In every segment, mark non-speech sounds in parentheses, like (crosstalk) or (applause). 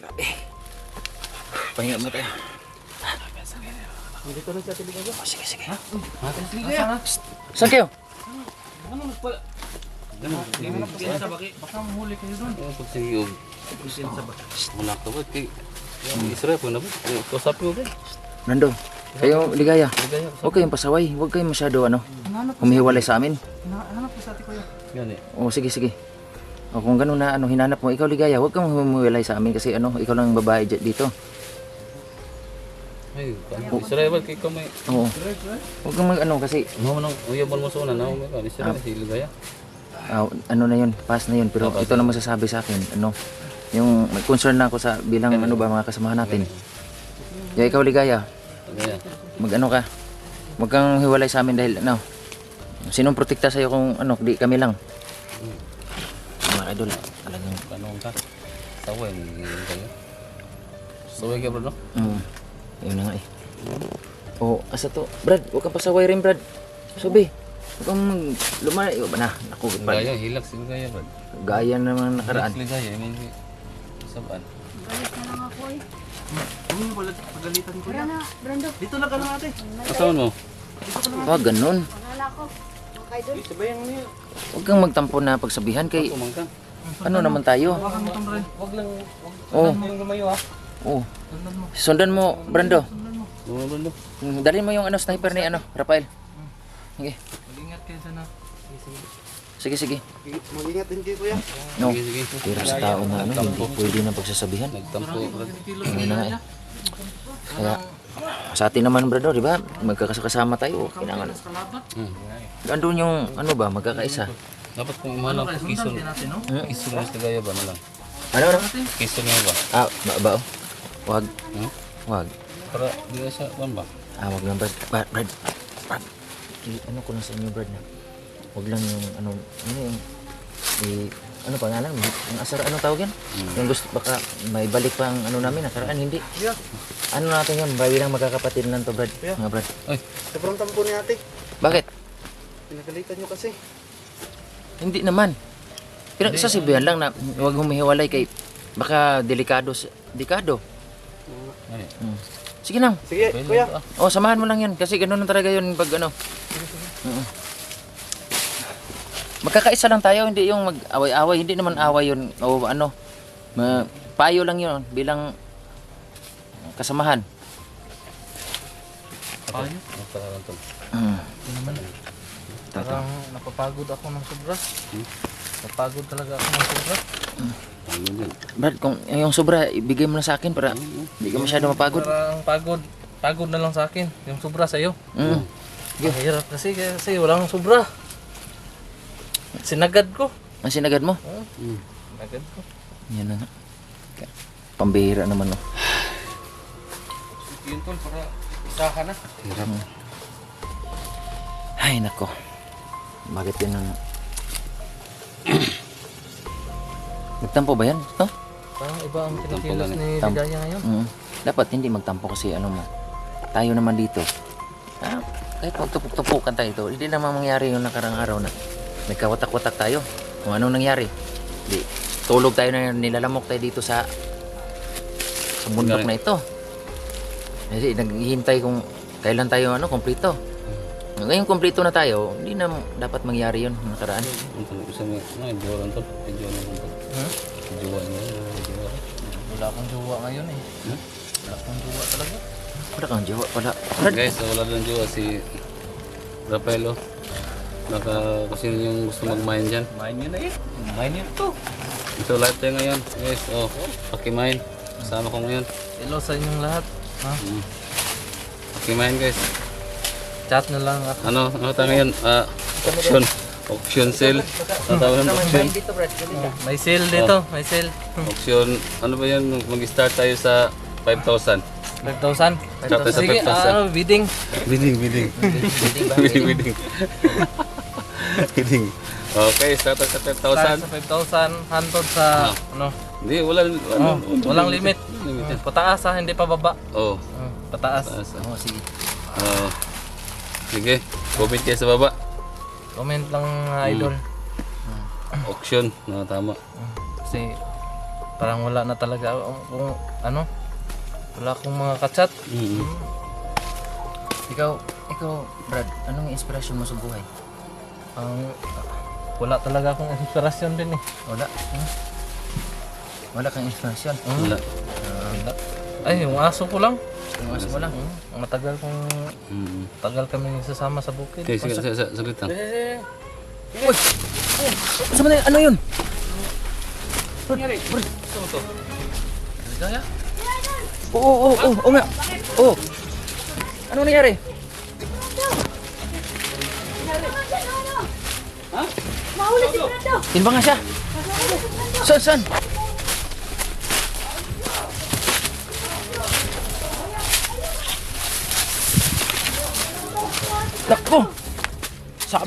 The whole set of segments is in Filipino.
Grabe. Pahinga muna tayo. Dito na siya tiligan ko. Oh, sige, sige. Asa na? Saan kayo? Ano nagpala? Sa baki. Baka mahuli kayo doon. Ang pagsiyog. Muna ka ba? Kay Israel po na ba? Kusap mo ba? Nando. Kayo, ligaya. Huwag kayong pasaway. Huwag kayong masyado, ano, Hanap humihiwalay sa amin. Hanap ko sa ati kuya. Yan eh. O, sige, sige. O, kung gano'n na, ano, hinanap mo, ikaw, ligaya, huwag kang humihiwalay sa amin kasi, ano, ikaw lang ang babae dito. Ay, Israel ba? Kay kamay. Oo. Huwag kang mag, ano, kasi, No, nang uyabon mo suna na. May kan Israel si Ligaya. ah, ano na yun, pass na yun. Pero ito na masasabi sa akin, ano, yung may concern na ako sa bilang, ano ba, mga kasamahan natin. Kaya ikaw, ligaya, Ligaya. mag ano ka, huwag kang hiwalay sa amin dahil, ano, sinong protekta sa'yo kung, ano, di kami lang. Mga idol, talagang, Kanong ka? Saway ni Ligaya. Saway ka bro no? mm, yun na nga eh. Oh, asa to? Brad, huwag kang pasaway rin, Brad. Sabi, huwag kang mag, lumay, ba na, naku, Brad. Ligaya, hilak si Ligaya bro. Gaya naman nakaraan. Hilak si Ligaya. May saban. Balik na lang ako eh. Ano wala pagalitan ko na, Brando. Dito na ka na ate. Kasawan mo? Wag ganun. Panala ko. Mga idol. Sabayan mo niya. Huwag kang magtampo na pagsabihan kay, ano naman tayo. Hawakan mo tong rin. Wag lang. Oh, Wag lang lumayo ha. oh. Sundan mo. Brando. Sundan mo. Tumang bro. Mm, Dalhin mo yung ano, sniper ni ano, Rafael. Sige, Mag-ingat kayo sana. sige, sige. Mag-ingat din kayo kuya. No, pero sa tao na ano, hindi pwede na pagsasabihan. Nagtampo. Ano na nga eh. Kaya, sa atin naman, Brando, di ba? Magkakasama tayo. Kailangan. Hmm. Andun yung, ano ba, magkakaisa. Dapat kung umano no. Kiso mo si Ligaya ba na lang? Ano, ano? Kiso niya ba? Ah, ba, ba oh? Wag, Hmm? wag. Para di na siya, ban ba? Ah, wag lang, Brad. Brad, Brad. Brad. Ano ko lang sa inyo, Brad, na wag lang yung, ano, ano yung, i, ano pa nga lang, yung asar, ano tawag yan? Yung gusto, baka may balik pa ang ano namin, nakaraan, hindi. Yeah. Ano natin yun, bawi lang magkakapatid lang to, Brad. Mga Brad. Ay, Sobrang tampo ni ate. Bakit? Pinagalitan nyo kasi. Hindi naman. Pinagsasabihan lang na huwag humihiwalay kay baka delikado, sa- delikado. ay. Hmm. Sige lang. Sige Pwede kuya. ba? Oh, samahan mo lang yan kasi ganoon na talaga yun pag ano. Oo. Magkakaisa lang tayo, hindi yung mag-away-away, hindi naman away yun o ano. Ma payo lang yun bilang kasamahan. Paano? Mm. Ito naman. Tata. Parang napapagod ako ng sobra. Napagod talaga ako ng sobra. Ano yun? Brad, kung yung sobra, ibigay mo na sa akin para hindi ka masyado mapagod. Parang pagod. Pagod na lang sa akin. Yung sobra sa'yo. Mm. Ang hirap kasi kasi walang sobra. Sinagad ko. Ang sinagad mo? Hmm. Sinagad ko. Yan na nga. Pambihira naman, no. Yun tol, para isahan na. Hirap. Ay, nako. Bakit yun ang... (clears throat) Nagtampo ba yan? No? Parang iba ang kinikilos ni Tam- Ligaya ngayon. Mm. Dapat hindi magtampo kasi ano mo. Tayo naman dito. Ah, kahit magtupok-tupukan tayo ito, hindi naman mangyari yung nakarang araw na nagkawatak-watak tayo. Kung anong nangyari. Di, tulog tayo na nilalamok tayo dito sa sa bundok na ito. Kasi naghihintay kung kailan tayo ano, kompleto. Ngayon kompleto na tayo, hindi na dapat mangyari yun nakaraan. Ang sa mga, ano, joran to? Joran to. Hmm? Joran niya, joran. Wala akong jowa ngayon eh. Hmm? Wala akong jowa talaga. Wala kang jowa, wala. Brad, Guys, wala din jowa si Rafaelo. Naka, kasi yung gusto mag-mine dyan. Main yun na eh. Main yun to. Ito lahat tayo ngayon. Guys, oh, pakimine. Kasama ko ngayon. Hello sa inyong lahat. Ha? Hmm. Pakimine guys. Chat na lang ako. Ano, ano tayo ngayon? Ah, auction. Auction sale. Ano tawag ng auction? May sale dito. May sale. Auction, ano ba yan? Mag-start tayo sa 5,000. 5,000. Chat tayo sa Sige, 5,000. ah, ano, bidding. Bidding, bidding. Bidding, bidding. Bidding. (laughs) Okay, start tayo sa Start 5,000. sa 5,000. Hantod sa, Ah. ano, Hindi, wala. oh, Ano, walang limit. limit yan. Pataas ha, hindi pa baba. Oh, Oh, pataas. taas. ah. Oo, sige. Oh. Sige, comment kayo sa baba. Comment lang mga idol. Auction, no, tama. Kasi parang wala na talaga ako kung ano, wala akong mga kachat. Mm. Ikaw, ikaw, Brad, anong inspirasyon mo sa buhay? Ang wala talaga akong inspirasyon din eh. Wala. Hmm? Wala kang inspirasyon. Wala. Wala. Ay, yung aso ko lang. Yung aso mo lang. Ang Matagal kong Mm. tagal kami sasama sa bukid. Okay, sige, sige, sige, saglit lang. Uy! Ano ba ano yun? Gaya? Oo, oo, oo, oo, oo nga. Oo. Ano nangyari? Mahuli si Brando! Tinba nga siya. Saan, saan?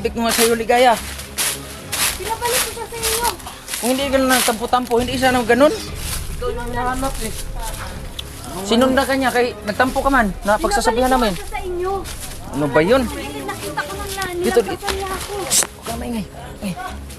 Sabi ko nga sa'yo, ligaya. Pinabalik ko siya sa inyo! Kung hindi ka na tampo-tampo, hindi sana ganun. Ikaw yung hinahanap eh. Sinunda ka niya, kay nagtampo ka man, na pagsasabihan namin. Pinabalik ko siya sa inyo! Ano ba yun? Kasi nakita ko nang na, Dito, nilakasan niya ako. Huwag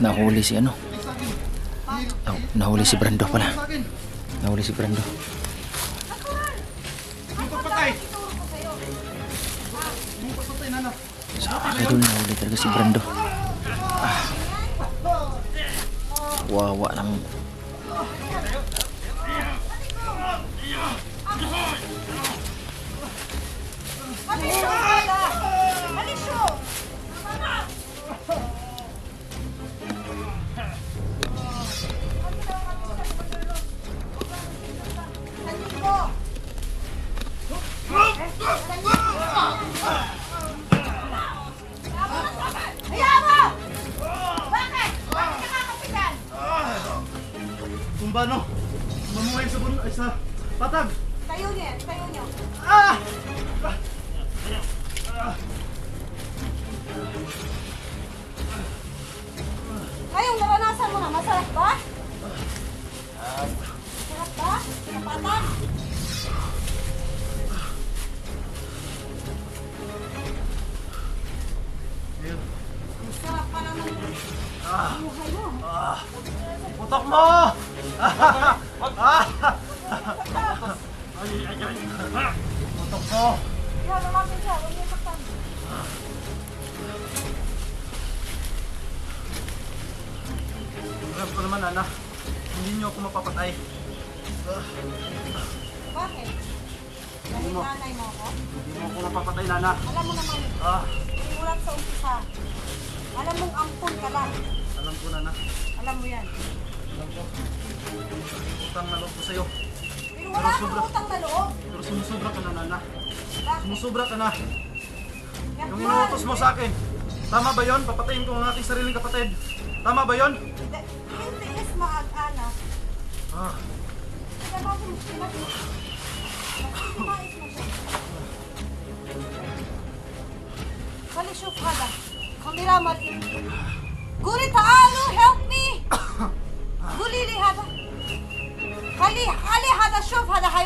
nahuli si ano. Oh, nahuli si Brando pala. Nahuli si Brando. Sa idol nahuli talaga si Brando. Ah. Wawa lang. Alisyo! Kung ba no? Mamuhay sa bun ay sa patag. Tayo niya, tayo niyo. Ah! Ngayong naranasan mo na, masarap ba? Masarap ba? Pinapatan? Masarap pa naman yung buhay mo. Putok mo! Putok mo! Iyan natin siya, huwag niyo saktan. Alam ko naman, Ana. Hindi niyo ako mapapatay. Bakit? Dahil nanay mo ako? Hindi mo ako mapapatay, Nana. Alam mo naman, Ah, simulat sa umpisa. Alam mong ampun ka lang. alam ko, Nana. Alam mo yan. Utang na loob ko sa'yo. Pero wala akong utang na loob. Pero sumusobra ka na, Nana. Sumusobra ka na. Yung inuutos mo sa akin. Tama ba yon? Papatayin ko ang aking sariling kapatid. Tama ba yon? Hindi is maag-ana. Ah. Kaya ba kung pinag-is? Mo siya. Kalishuf kada. Kamera matin. Gurit haalu help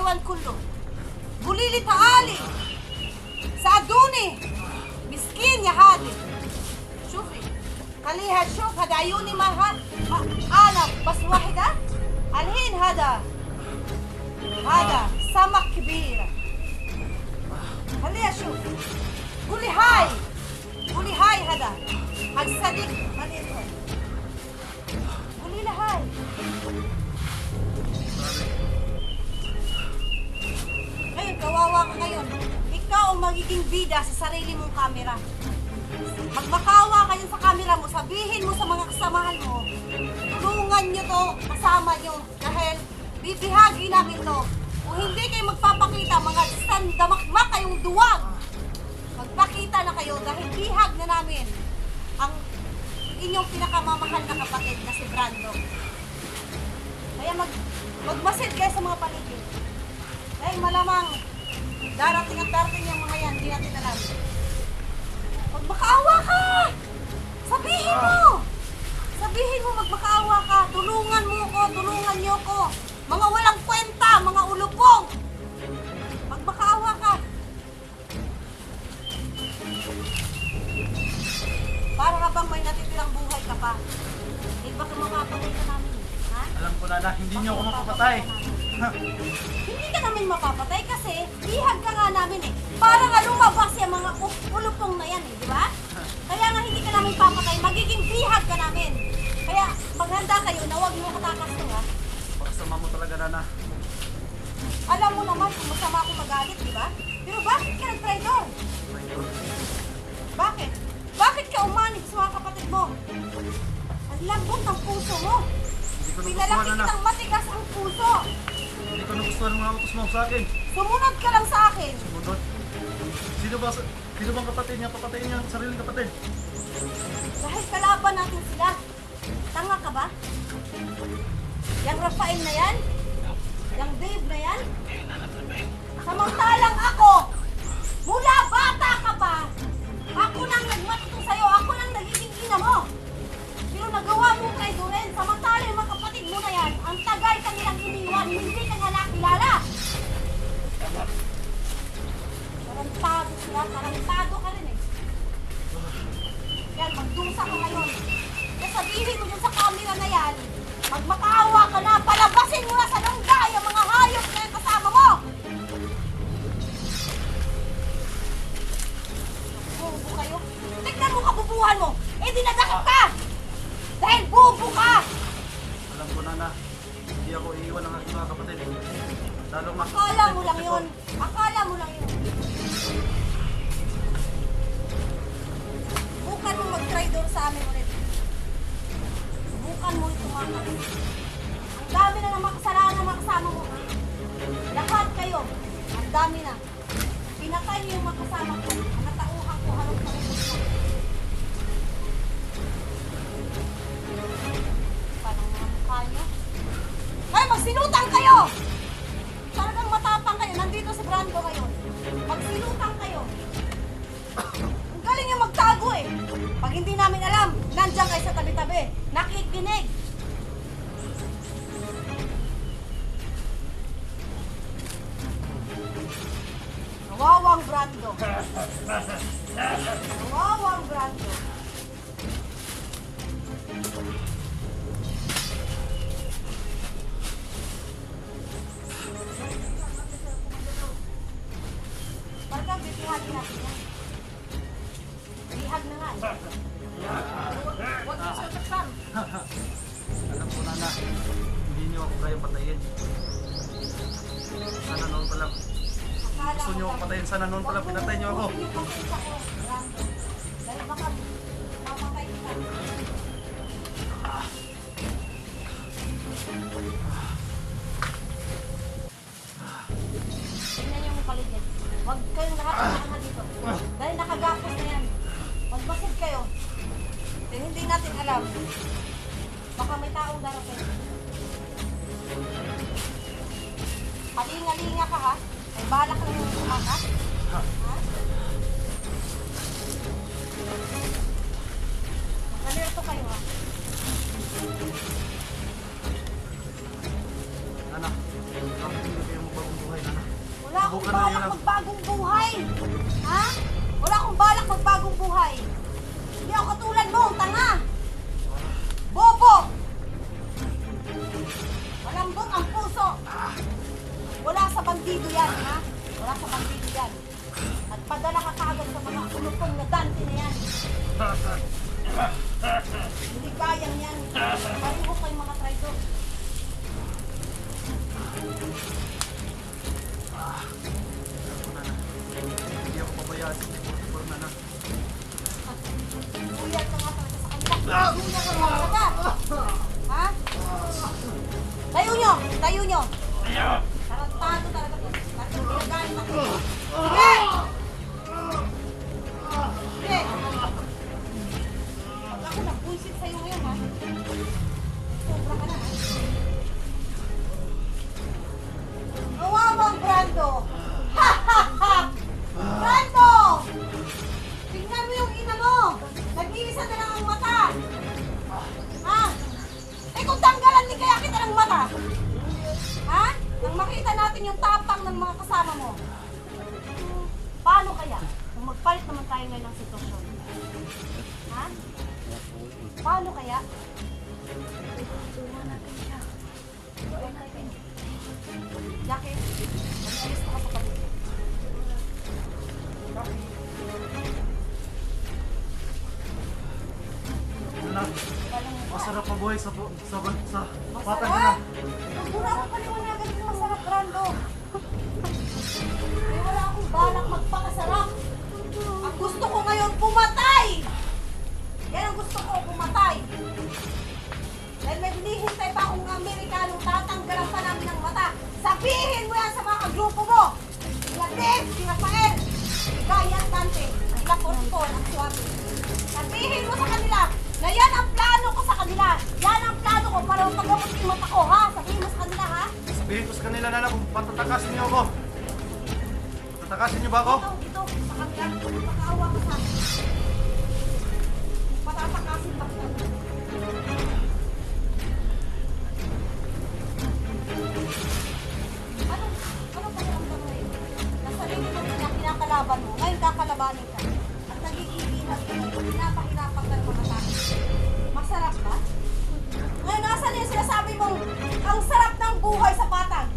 الزمن كله. قولي لي تعالي. ساعدوني. مسكين يا هادي. شوفي. خليها تشوف هذا عيوني ما هاد ما- أنا بس واحدة. الحين هذا هذا سمك كبير. خليها تشوف قولي هاي. قولي هاي هذا. حق صديق قولي له هاي. Magiging bida sa sarili mong kamera. Magmakawa kayo sa kamera mo, sabihin mo sa mga kasamahan mo, tulungan nyo to, kasama nyo, dahil bibihagi namin to. Kung hindi kayo magpapakita, mga sandamakmak kayong duwag, magpakita na kayo dahil bihag na namin ang inyong pinakamamahal na kapatid na si Brando. Kaya mag, magmasid kayo sa mga paligid. Dahil malamang darating at darating yung mga yan, hindi natin alam. Magmakaawa ka! Sabihin mo! Sabihin mo magmakaawa ka, tulungan mo ko, tulungan niyo ko. Mga walang kwenta, mga ulupong! Magmakaawa ka! Para ka bang may natitirang buhay ka pa? Hindi ba ka makapatay ka namin? Ha? Alam ko na na, hindi niyo ako mapapatay. Hindi ka namin mapapatay kasi bihag ka nga namin eh. Para nga lumabas yung mga ulupong na yan eh, di ba? Kaya nga hindi ka namin papatay, magiging bihag ka namin. Kaya maghanda kayo na huwag mo katakas to ha. Pakasama mo talaga, Nana. Alam mo naman kung masama ako magalit, di ba? Pero bakit ka nag-traitor? Bakit? Bakit ka umanig sa mga kapatid mo? Ang lambot ng puso mo. Pinalaki kitang matigas ang puso. Hindi ko nagustuhan ang mga utos mo sa akin. Sumunod ka lang sa akin. Munod. Sino ba, sino bang kapatid niya? Papatayin niya ang sariling kapatid. Dahil kalaban natin sila. Tanga ka ba? Yang Rafael na yan? Yang Dave na yan? Samantalang ako, Sila, tarantado ka rin eh. Yan, magdusa ka ngayon. Kaya sabihin mo dun sa camera na yan, magmakaawa ka na, palabasin mo na sa langga yung mga hayop na yung kasama mo! Bubo kayo. Tignan mo kabubuhan mo! Eh, dinadakip ka! Dahil bubo ka! Alam ko, Nana. Hindi ako iiwan ng aking mga kapatid. Lalo ma. Akala mo lang yun. Bukan mo mag-try doon sa amin ulit. Bukan mo kapatid. Ang dami na ng mga kasalanan ng mga kasama mo. ha? Lahat kayo. Ang dami na. Pinatay niyo yung mga kasama ko. Ang natauhan ko harap sa na. Parang mga mukha niyo. Ay, magsinutang hindi namin alam, nandiyan kayo sa tabi-tabi. Nakikinig. Nawawang Brando. (laughs) Sana noon pa lang pinatay niyo ako. Huwag niyo. Tingnan yung paligid. Huwag kayong ng dito. Dahil nakagapos na yan. Kayo. Dahil hindi natin alam. Baka may taong darating. Palinga-linga ka ha. Ay balak lang yung kumakas. Hindi kayang yan. balikan at nagiging bihag na naging pinapahirapan ng mga tao. Masarap ba? Ngayon, nasan yung sinasabi mong ang sarap ng buhay sa batang?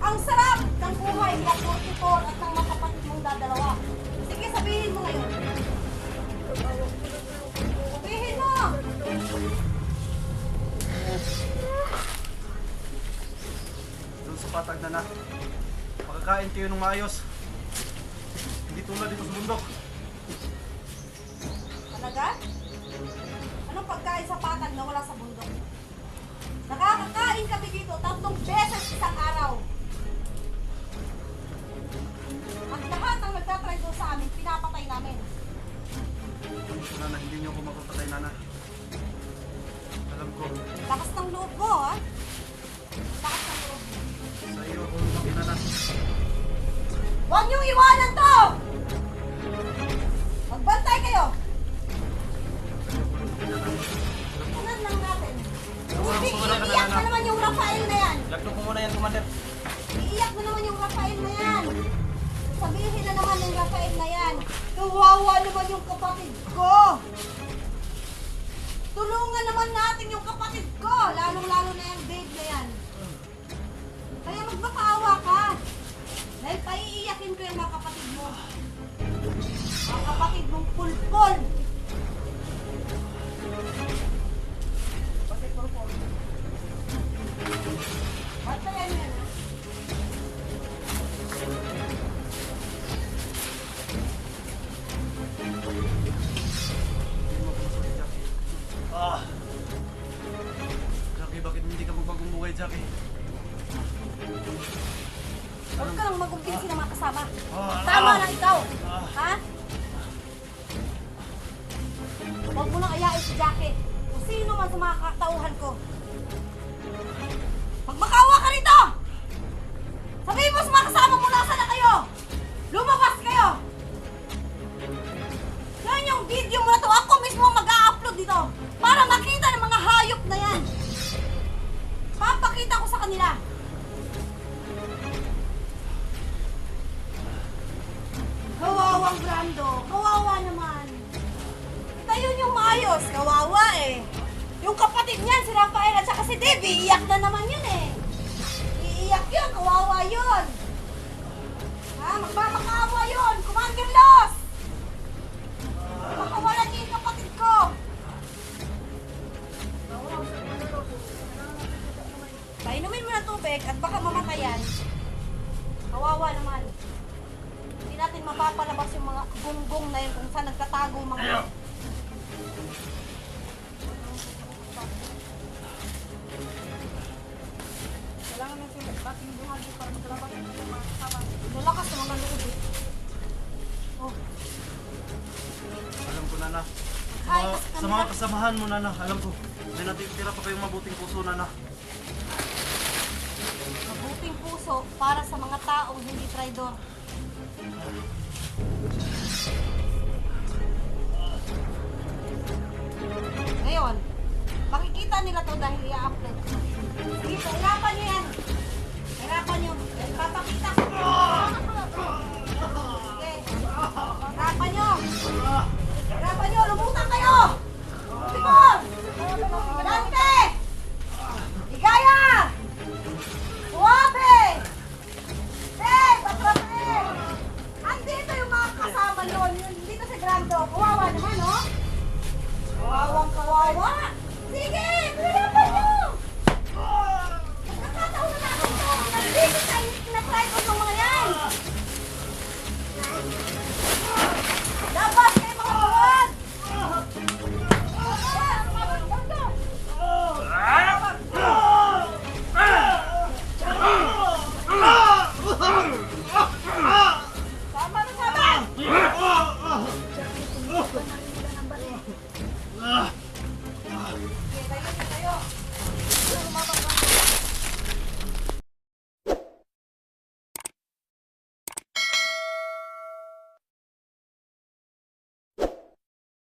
Ang sarap ng buhay ng kortikor at ng mga kapatid mong dadalawa. Sige, sabihin mo ngayon. Sabihin mo! Doon sa patag na na, makakain kayo ng maayos. sa mga katauhan ko. samahan mo na na. Alam ko, may natitira pa kayong mabuting puso na. Mabuting puso para sa mga taong hindi traidor. Ngayon, makikita nila to dahil i-upload. Sige, hirapan niyo yan. Hirapan niyo. Papakita ko. Hirapan niyo. Hirapan niyo. Lumutan kayo. Dante! Igaya! Huwabe! Dave! Atrape! Andito yung mga kasama nun. Dito sa Grando. Kawawa naman, no? Kawawang kawawa!